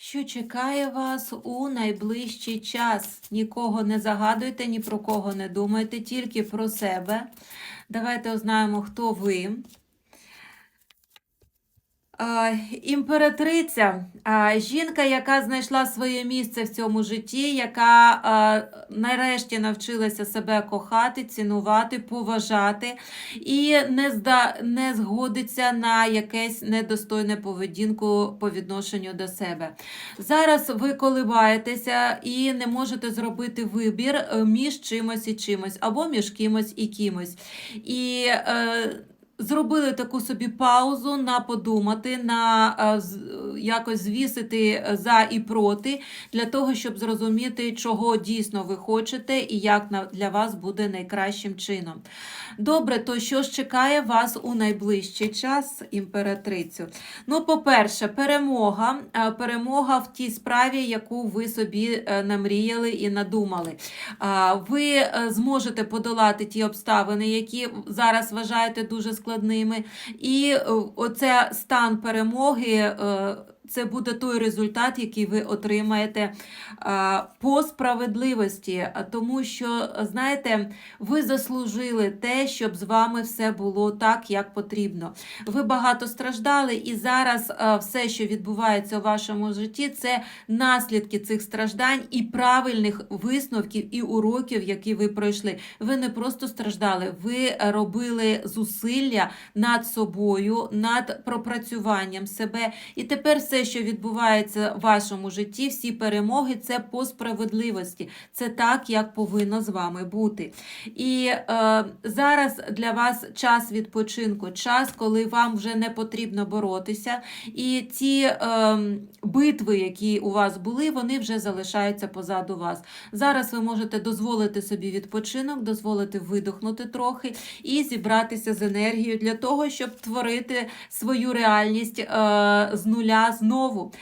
що чекає вас у найближчий час. Нікого не загадуйте, ні про кого не думайте, тільки про себе. Давайте узнаємо, хто ви. Імператриця, жінка, яка знайшла своє місце в цьому житті, яка нарешті навчилася себе кохати, цінувати, поважати і не, зда, не згодиться на якесь недостойне поведінку по відношенню до себе. Зараз ви колибаєтеся і не можете зробити вибір е, між чимось і чимось, або між кимось і кимось. І е, зробили таку собі паузу на подумати, на е, якось звісити за і проти, для того, щоб зрозуміти, чого дійсно ви хочете і як для вас буде найкращим чином. Добре, то що ж чекає вас у найближчий час, імператрицю? Ну, по-перше, перемога. Е, Перемога в тій справі, яку ви собі е, намріяли і надумали. Ви е, зможете подолати ті обставини, які зараз вважаєте дуже складними. І е, оце стан перемоги. Е, Це буде той результат, який ви отримаєте а, по справедливості, тому що, знаєте, ви заслужили те, щоб з вами все було так, як потрібно. Ви багато страждали, і зараз а, все, що відбувається у вашому житті, це наслідки цих страждань і правильних висновків і уроків, які ви пройшли. Ви не просто страждали, ви робили зусилля над собою, над пропрацюванням себе. І тепер все, що відбувається в вашому житті, всі перемоги, це по справедливості. Це так, як повинно з вами бути. І е, зараз для вас час відпочинку, час, коли вам вже не потрібно боротися. І ці е, битви, які у вас були, вони вже залишаються позаду вас. Зараз ви можете дозволити собі відпочинок, дозволити видохнути трохи і зібратися з енергією для того, щоб творити свою реальність е, з нуля знову.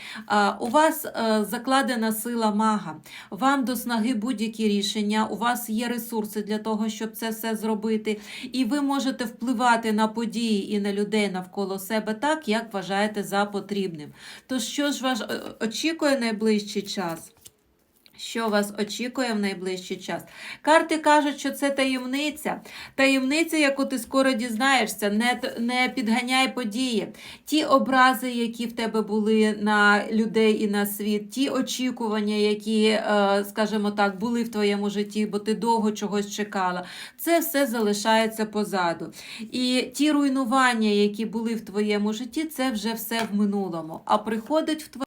У вас е, закладена сила мага. Вам до снаги будь-які рішення, у вас є ресурси для того, щоб це все зробити, і ви можете впливати на події і на людей навколо себе так, як вважаєте за потрібним. Тож, що ж вас е, очікує найближчий час? Що вас очікує в найближчий час? Карти кажуть, що це таємниця. Таємниця, яку ти скоро дізнаєшся, не, не підганяй події. Ті образи, які в тебе були на людей і на світ, ті очікування, які, е, скажімо так, були в твоєму житті, бо ти довго чогось чекала, це все залишається позаду. І ті руйнування, які були в твоєму житті, це вже все в минулому. А приходить в твоє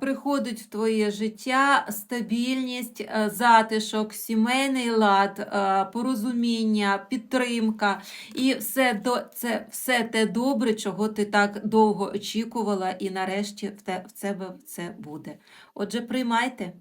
приходить в твоє життя стабільність, е, затишок, сімейний лад, е, порозуміння, підтримка і все до це все те добре, чого ти так довго очікувала, і нарешті в тебе це буде. Отже, приймайте.